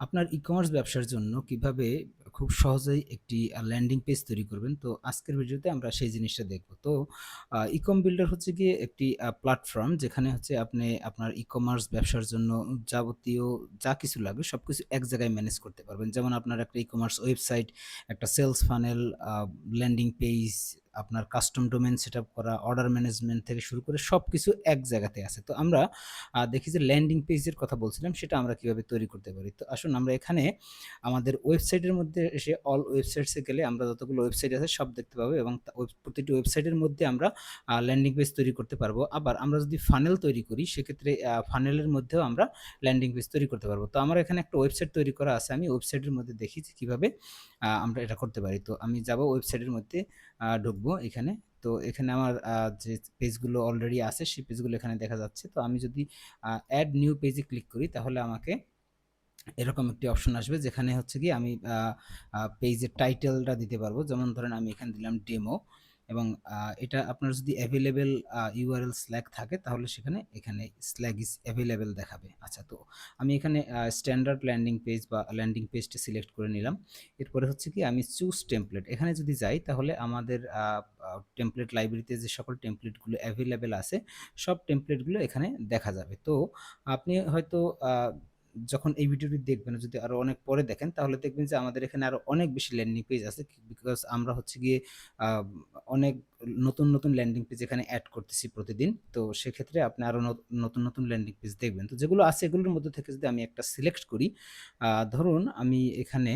আপনার ই-কমার্স ব্যবসার জন্য কীভাবে খুব সহজেই একটি ল্যান্ডিং পেজ তৈরি করবেন। তো আজকের ভিডিওতে আমরা সেই জিনিসটা দেখব। তো আ ই-কম বিল্ডার হচ্ছে গিয়ে একটি প্ল্যাটফর্ম যেখানে হচ্ছে আপনি আপনার ই-কমার্স ব্যবসার জন্য যাবতীয় যা কিছু লাগে সব কিছু এক জায়গায় ম্যানেজ করতে পারবেন। যেমন আপনার একটা ই-কমার্স ওয়েবসাইট, একটা সেলস ফানেল, ল্যান্ডিং পেজ, আপনার কাস্টম ডোমেইন সেটআপ করা, অর্ডার ম্যানেজমেন্ট থেকে শুরু করে সবকিছু এক জায়গাতে আছে। তো আমরা দেখি যে ল্যান্ডিং পেজের কথা বলছিলাম সেটা আমরা কীভাবে তৈরি করতে পারি। তো আসুন আমরা এখানে আমাদের ওয়েবসাইটের মধ্যে এসে অল ওয়েবসাইটসে গেলে আমরা যতগুলো ওয়েবসাইট আছে সব দেখতে পাবো এবং প্রতিটি ওয়েবসাইটের মধ্যে আমরা ল্যান্ডিং পেজ তৈরি করতে পারব। আবার আমরা যদি ফানেল তৈরি করি সেক্ষেত্রে ফানেলের মধ্যেও আমরা ল্যান্ডিং পেজ তৈরি করতে পারব। তো আমার এখানে একটা ওয়েবসাইট তৈরি করা আছে। আমি ওয়েবসাইটের মধ্যে দেখি যে কীভাবে আমরা এটা করতে পারি। তো আমি যাব ওয়েবসাইটের মধ্যে ঢুকবো এখানে। তো এখানে আমার যে পেজগুলো অলরেডি আছে, সেই পেজগুলো এখানে দেখা যাচ্ছে। তো আমি যদি অ্যাড নিউ পেজে ক্লিক করি, তাহলে আমাকে এরকম একটি অপশন আসবে, যেখানে হচ্ছে কি আমি পেজের টাইটেলটা দিতে পারব। যেমন ধরেন আমি এখানে দিলাম ডেমো এবং এটা আপনার যদি আ ইউআরএল স্ল্যাগ থাকে, তাহলে সেখানে এখানে স্ল্যাগ ইস অ্যাভেলেবেল দেখাবে। আচ্ছা তো আমি এখানে স্ট্যান্ডার্ড ল্যান্ডিং পেজ বা ল্যান্ডিং পেজটা সিলেক্ট করে নিলাম। এরপরে হচ্ছে কি, আমি চুজ টেমপ্লেট এখানে যদি যাই, তাহলে আমাদের টেমপ্লেট লাইব্রেরিতে যে সকল টেমপ্লেটগুলো অ্যাভেলেবেল আছে, সব টেমপ্লেটগুলো এখানে দেখা যাবে। তো আপনি হয়তো যখন এই ভিডিওটি দেখবেন যদি আরও অনেক পরে দেখেন তাহলে দেখবেন যে আমাদের এখানে আরও অনেক বেশি ল্যান্ডিং পেজ আছে। বিকজ আমরা হচ্ছে গিয়ে অনেক নতুন, নতুন ল্যান্ডিং পেজ এখানে অ্যাড করতেছি প্রতিদিন। তো সেক্ষেত্রে আপনি আরও ন নতুন, নতুন ল্যান্ডিং পেজ দেখবেন। তো যেগুলো আছে এগুলোর মধ্যে থেকে যদি আমি একটা সিলেক্ট করি, ধরুন আমি এখানে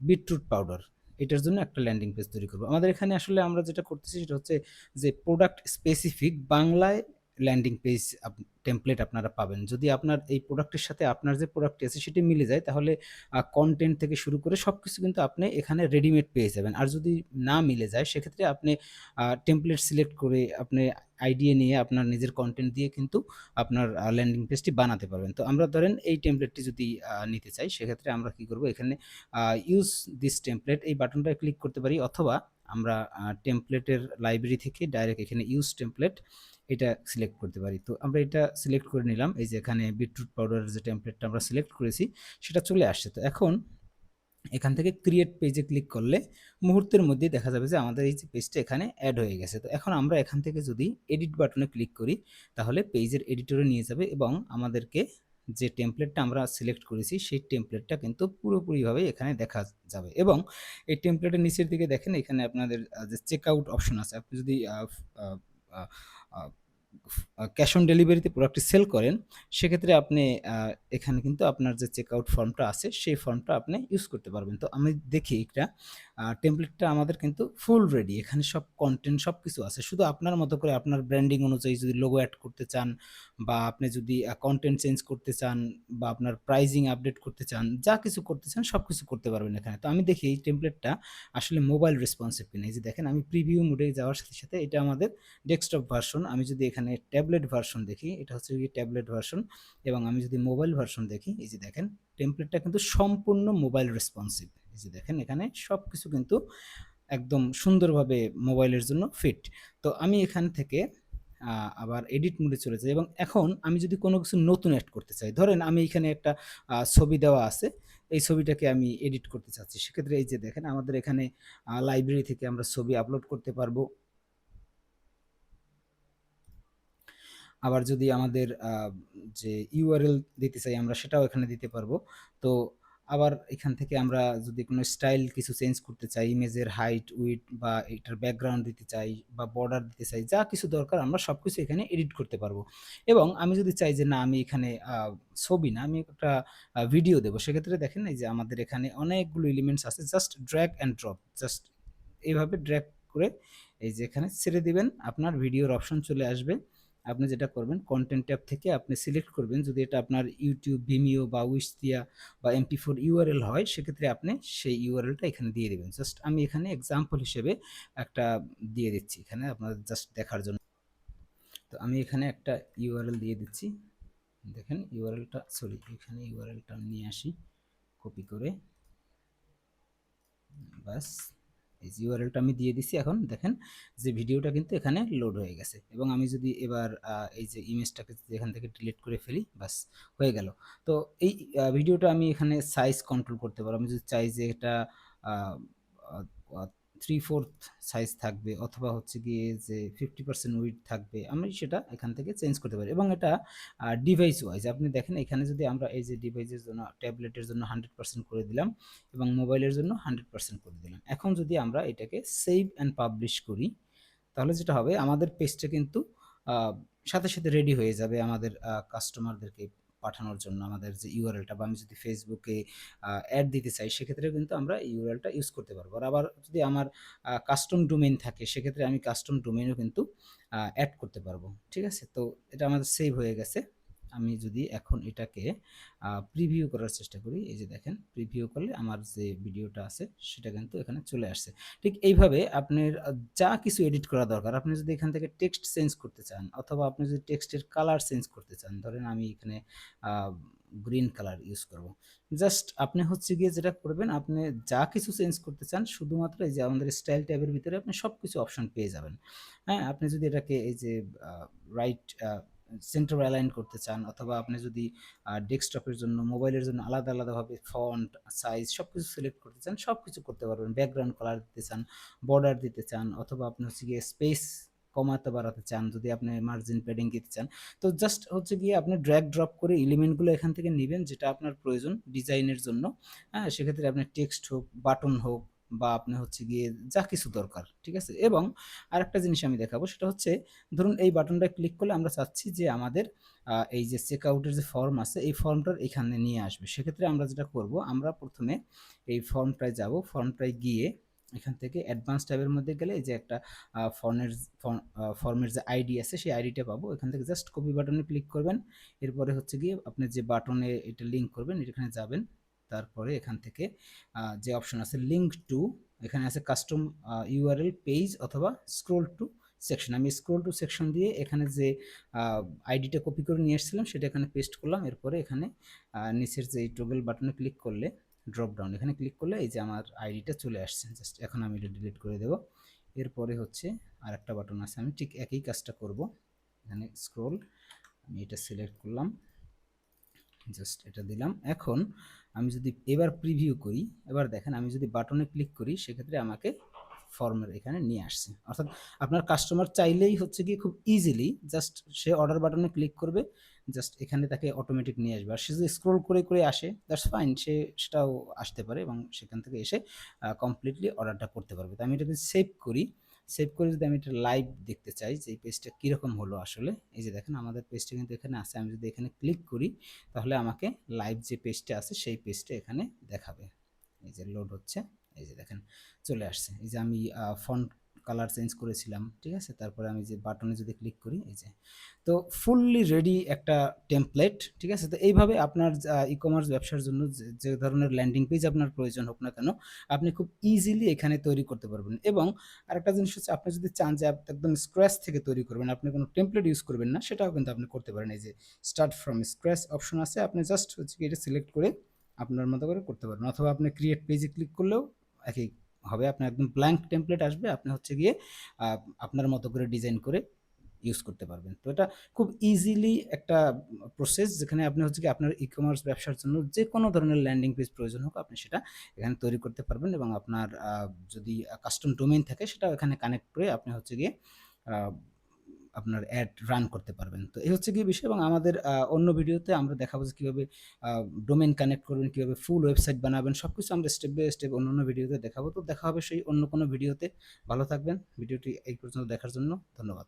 বিটরুট পাউডার এটার জন্য একটা ল্যান্ডিং পেজ তৈরি করব। আমাদের এখানে আসলে আমরা যেটা করতেছি সেটা হচ্ছে যে প্রোডাক্ট স্পেসিফিক বাংলায় ল্যান্ডিং পেজ টেমপ্লেট আপনারা পাবেন। যদি আপনার এই প্রোডাক্টের সাথে আপনার যে প্রোডাক্টটি আছে সেটি মিলে যায়, তাহলে কন্টেন্ট থেকে শুরু করে সব কিছু কিন্তু আপনি এখানে রেডিমেড পেয়ে যাবেন। আর যদি না মিলে যায়, সেক্ষেত্রে আপনি টেমপ্লেট সিলেক্ট করে আপনি আইডিয়া নিয়ে আপনার নিজের কন্টেন্ট দিয়ে কিন্তু আপনার ল্যান্ডিং পেজটি বানাতে পারবেন। তো আমরা ধরেন এই টেমপ্লেটটি যদি নিতে চাই, সেক্ষেত্রে আমরা কি করব এখানে ইউজ দিস টেমপ্লেট এই বাটনটা ক্লিক করতে পারি অথবা আমরা টেমপ্লেটের লাইব্রেরি থেকে ডাইরেক্ট এখানে ইউজ টেমপ্লেট এটা সিলেক্ট করতে পারি। তো আমরা এটা সিলেক্ট করে নিলাম। এই যে এখানে বিটরুট পাউডারের যে টেমপ্লেটটা আমরা সিলেক্ট করেছি, সেটা চলে আসছে। তো এখন এখান থেকে ক্রিয়েট পেজে ক্লিক করলে মুহূর্তের মধ্যেই দেখা যাবে যে আমাদের এই যে পেজটা এখানে অ্যাড হয়ে গেছে। তো এখন আমরা এখান থেকে যদি এডিট বাটনে ক্লিক করি, তাহলে পেজের এডিটরে নিয়ে যাবে এবং আমাদেরকে যে টেমপ্লেটটা আমরা সিলেক্ট করেছি, সেই টেমপ্লেটটা কিন্তু পুরোপুরিভাবে এখানে দেখা যাবে এবং এই টেমপ্লেটের নিচের দিকে দেখেন, এখানে আপনাদের যে চেক আউট অপশন আছে। আপনি যদি ক্যাশ অন ডেলিভারিতে প্রোডাক্টটি সেল করেন, সেক্ষেত্রে আপনি এখানে কিন্তু আপনার যে চেকআউট ফর্মটা আছে সেই ফর্মটা আপনি ইউজ করতে পারবেন। তো আমি দেখি এটা টেমপ্লেটটা আমাদের কিন্তু ফুল রেডি। এখানে সব কন্টেন্ট সব কিছু আছে। শুধু আপনার মতো করে আপনার ব্র্যান্ডিং অনুযায়ী যদি লোগো অ্যাড করতে চান বা আপনি যদি কন্টেন্ট চেঞ্জ করতে চান বা আপনার প্রাইজিং আপডেট করতে চান, যা কিছু করতে চান সব কিছু করতে পারবেন এখানে। তো আমি দেখি এই টেমপ্লেটটা আসলে মোবাইল রেসপন্সিভ কিনা। এই যে দেখেন আমি প্রিভিউ মোডে যাওয়ার সাথে, সাথে এটা আমাদের ডেস্কটপ ভার্সন। আমি যদি এখানে ট্যাবলেট ভার্সন দেখি, এটা হচ্ছে ট্যাবলেট ভার্সন এবং আমি যদি মোবাইল ভার্সন দেখি, এই যে দেখেন টেমপ্লেটটা কিন্তু সম্পূর্ণ মোবাইল রেসপন্সিভ। এই যে দেখেন এখানে সব কিছু কিন্তু একদম সুন্দরভাবে মোবাইলের জন্য ফিট। তো আমি এখান থেকে আবার এডিট মোডে চলে যাই এবং এখন আমি যদি কোনো কিছু নতুন এড করতে চাই, ধরেন আমি এখানে একটা ছবি দেওয়া আছে। এই ছবিটাকে আমি এডিট করতে চাচ্ছি। সেক্ষেত্রে এই যে দেখেন আমাদের এখানে লাইব্রেরি থেকে আমরা ছবি আপলোড করতে পারব। আবার যদি আমাদের যে ইউআরএল দিতে চাই আমরা সেটাও এখানে দিতে পারব। তো আবার এখান থেকে আমরা যদি কোনো স্টাইল কিছু চেঞ্জ করতে চাই, ইমেজের হাইট, উইডথ বা এটার ব্যাকগ্রাউন্ড দিতে চাই বা বর্ডার দিতে চাই, যা কিছু দরকার আমরা সব কিছু এখানে এডিট করতে পারব। এবং আমি যদি চাই যে না আমি এখানে ছবি না আমি একটা ভিডিও দেবো। সেক্ষেত্রে দেখেন এই যে আমাদের এখানে অনেকগুলো এলিমেন্টস আছে। Just drag and drop. Just এইভাবে ড্রাগ করে এই যে এখানে ছেড়ে দিবেন। আপনার ভিডিওর অপশন চলে আসবে। আপনি যেটা করবেন কন্টেন্ট ট্যাব থেকে আপনি সিলেক্ট করবেন যদি এটা আপনার ইউটিউব Vimeo বা Wistia বা MP4 ইউআরএল হয়, সেক্ষেত্রে আপনি সেই ইউআরএলটা এখানে দিয়ে দেবেন জাস্ট আমি এখানে এক্সাম্পল হিসেবে একটা দিয়ে দিচ্ছি এখানে আপনার জাস্ট দেখার জন্য। তো আমি এখানে একটা ইউআরএল দিয়ে দিচ্ছি। দেখেন ইউআরএলটা সরি এখানে ইউআরএলটা নিয়ে আসি কপি করে। ব্যাস এই যে আমি দিয়ে দিছি এখন, দেখেন যে ভিডিওটা কিন্তু এখানে লোড হয়ে গেছে। এবং আমি যদি এবার এই যে ইমেজটাকে যদি এখান থেকে ডিলিট করে ফেলি বাস হয়ে গেল। তো এই ভিডিওটা আমি এখানে সাইজ কন্ট্রোল করতে পারব। আমি যদি চাই যে এটা থ্রি ফোর্থ সাইজ থাকবে অথবা হচ্ছে গিয়ে যে ফিফটি পার্সেন্ট উইড থাকবে, আমি সেটা এখান থেকে চেঞ্জ করতে পারি। এবং এটা ডিভাইস ওয়াইজ আপনি দেখেন এখানে যদি আমরা এই যে ডিভাইসের জন্য ট্যাবলেটের জন্য হান্ড্রেড পার্সেন্ট করে দিলাম এবং মোবাইলের জন্য হান্ড্রেড পার্সেন্ট করে দিলাম, এখন যদি আমরা এটাকে সেভ অ্যান্ড পাবলিশ করি, তাহলে যেটা হবে, আমাদের পেজটা কিন্তু সাথে সাথে রেডি হয়ে যাবে আমাদের কাস্টমারদেরকে পাঠানোর জন্য আমাদের যে ইউআরএলটা বা আমি যদি ফেসবুকে অ্যাড দিতে চাই সেক্ষেত্রেও কিন্তু আমরা ইউআরএলটা ইউজ করতে পারব। আর আবার যদি আমার কাস্টম ডোমেইন থাকে, সেক্ষেত্রে আমি কাস্টম ডোমেইনও কিন্তু অ্যাড করতে পারব। ঠিক আছে? তো এটা আমাদের সেভ হয়ে গেছে। আমি যদি এখন এটাকে প্রিভিউ করার চেষ্টা করি, এই যে দেখেন প্রিভিউ করলে আমার যে ভিডিওটা আছে, সেটা কিন্তু এখানে চলে আসছে। ঠিক এইভাবে আপনার যা কিছু এডিট করা দরকার, আপনি যদি এখান থেকে টেক্সট চেঞ্জ করতে চান, অথবা আপনি যদি টেক্সটের কালার চেঞ্জ করতে চান, ধরেন আমি এখানে গ্রিন কালার ইউজ করব। জাস্ট আপনি হচ্ছে গিয়ে যেটা করবেন, আপনি যা কিছু চেঞ্জ করতে চান, শুধুমাত্র এই যে আমাদের স্টাইল ট্যাবের ভিতরে আপনি সব কিছু অপশন পেয়ে যাবেন। হ্যাঁ আপনি যদি এটাকে এই যে রাইট সেন্টার অ্যালাইন করতে চান অথবা আপনি যদি ডেস্কটপের জন্য মোবাইলের জন্য আলাদা আলাদাভাবে ফন্ট সাইজ সব কিছু সিলেক্ট করতে চান সব কিছু করতে পারবেন। ব্যাকগ্রাউন্ড কালার দিতে চান বর্ডার দিতে চান অথবা আপনি হচ্ছে গিয়ে স্পেস কমাতে বাড়াতে চান, যদি আপনি মার্জিন প্যাডিং দিতে চান। তো জাস্ট হচ্ছে গিয়ে আপনি ড্র্যাগ ড্রপ করে এলিমেন্টগুলো এখান থেকে নেবেন যেটা আপনার প্রয়োজন ডিজাইনের জন্য। হ্যাঁ সেক্ষেত্রে আপনার টেক্সট হোক বাটন হোক বা আপনি হচ্ছে গিয়ে যা কিছু দরকার, ঠিক আছে? এবং আরেকটা জিনিস আমি দেখাবো, সেটা হচ্ছে ধরুন এই বাটনটা ক্লিক করলে আমরা চাচ্ছি যে আমাদের এই যে চেক আউটের যে ফর্ম আছে, এই ফর্মটার এখানে নিয়ে আসবে। সেক্ষেত্রে আমরা যেটা করব, আমরা প্রথমে এই ফর্মটায় যাব, ফর্মটায় গিয়ে এখান থেকে অ্যাডভান্স ট্যাবের মধ্যে গেলে এই যে একটা ফর্মের ফর্মের যে আইডি আছে, সেই আইডিটা পাবো। এখান থেকে জাস্ট কপি বাটনে ক্লিক করবেন। এরপরে হচ্ছে গিয়ে আপনি যে বাটনে এটা লিঙ্ক করবেন, এখানে যাবেন। তারপরে এখান থেকে যে অপশন আছে লিঙ্ক টু এখানে আছে কাস্টম ইউআরএল পেজ অথবা স্ক্রোল টু সেকশন আমি স্ক্রোল টু সেকশন দিয়ে এখানে যে আইডিটা কপি করে নিয়ে এসেছিলাম, সেটা এখানে পেস্ট করলাম। এরপরে এখানে নিচের যে টোগল বাটনে ক্লিক করলে ড্রপ ডাউন এখানে ক্লিক করলে এই যে আমার আইডিটা চলে আসছে। জাস্ট এখন আমি এটা ডিলিট করে দেবো। এরপরে হচ্ছে আর একটা বাটন আছে, আমি ঠিক একই কাজটা করব। এখানে স্ক্রোল আমি এটা সিলেক্ট করলাম। জাস্ট এটা দিলাম। এখন আমি যদি এবার প্রিভিউ করি, এবার দেখেন আমি যদি বাটনে ক্লিক করি, সেক্ষেত্রে আমাকে ফর্মের এখানে নিয়ে আসছে। অর্থাৎ আপনার কাস্টমার চাইলেই হচ্ছে কি খুব ইজিলি জাস্ট সে অর্ডার বাটনে ক্লিক করবে জাস্ট এখানে তাকে অটোমেটিক নিয়ে আসবে। আর সে যদি স্ক্রোল করে করে আসে দ্যাটস ফাইন সে সেটাও আসতে পারে এবং সেখান থেকে এসে কমপ্লিটলি অর্ডারটা করতে পারবে। তো আমি এটাকে সেভ করি। সেভ করে যদি আমি এটা লাইভ দেখতে চাই, যে এই পেজটা কীরকম হলো আসলে, এই যে দেখেন আমাদের পেজটা কিন্তু এখানে আছে, আমি যদি এখানে ক্লিক করি, তাহলে আমাকে লাইভ যে পেজটা আছে, সেই পেজটা এখানে দেখাবে। এই যে লোড হচ্ছে, এই যে দেখেন চলে আসছে। এই যে আমি ফন্ট কালার চেঞ্জ করেছিলাম, ঠিক আছে? তারপরে আমি যে বাটনে যদি ক্লিক করি, এই যে। তো ফুললি রেডি একটা টেমপ্লেট ঠিক আছে? তো এইভাবে আপনার ই কমার্স ব্যবসার জন্য যে- ধরনের ল্যান্ডিং পেজ আপনার প্রয়োজন হোক না কেন, আপনি খুব ইজিলি এখানে তৈরি করতে পারবেন। এবং আরেকটা জিনিস হচ্ছে, আপনি যদি চান যে একদম স্ক্র্যাচ থেকে তৈরি করবেন, আপনি কোনো টেমপ্লেট ইউজ করবেন না, সেটাও কিন্তু আপনি করতে পারেন। এই যে স্টার্ট ফ্রম স্ক্র্যাচ অপশন আছে, আপনি জাস্ট হচ্ছে এটা সিলেক্ট করে আপনার মতো করে করতে পারবেন। অথবা আপনি ক্রিয়েট পেজে ক্লিক করলেও একই হবে, আপনার একদম ব্ল্যাঙ্ক টেমপ্লেট আসবে, আপনি হচ্ছে গিয়ে আপনার মতো করে ডিজাইন করে ইউজ করতে পারবেন। তো এটা খুব ইজিলি একটা প্রসেস যেখানে আপনি হচ্ছে কি আপনার ই কমার্স ব্যবসার জন্য যে কোনো ধরনের ল্যান্ডিং পেজ প্রয়োজন হোক, আপনি সেটা এখানে তৈরি করতে পারবেন এবং আপনার যদি কাস্টম ডোমেইন থাকে সেটা এখানে কানেক্ট করে আপনি হচ্ছে গিয়ে আপনার অ্যাড রান করতে পারবেন। তো এই হচ্ছে কি বিষয় এবং আমাদের অন্য ভিডিওতে আমরা দেখাবো যে কীভাবে ডোমেন কানেক্ট করবেন, কীভাবে ফুল ওয়েবসাইট বানাবেন সব কিছু আমরা স্টেপ বাই স্টেপ অন্য অন্য ভিডিওতে দেখাবো। তো দেখা হবে সেই অন্য কোনো ভিডিওতে। ভালো থাকবেন। ভিডিওটি এই পর্যন্ত দেখার জন্য ধন্যবাদ।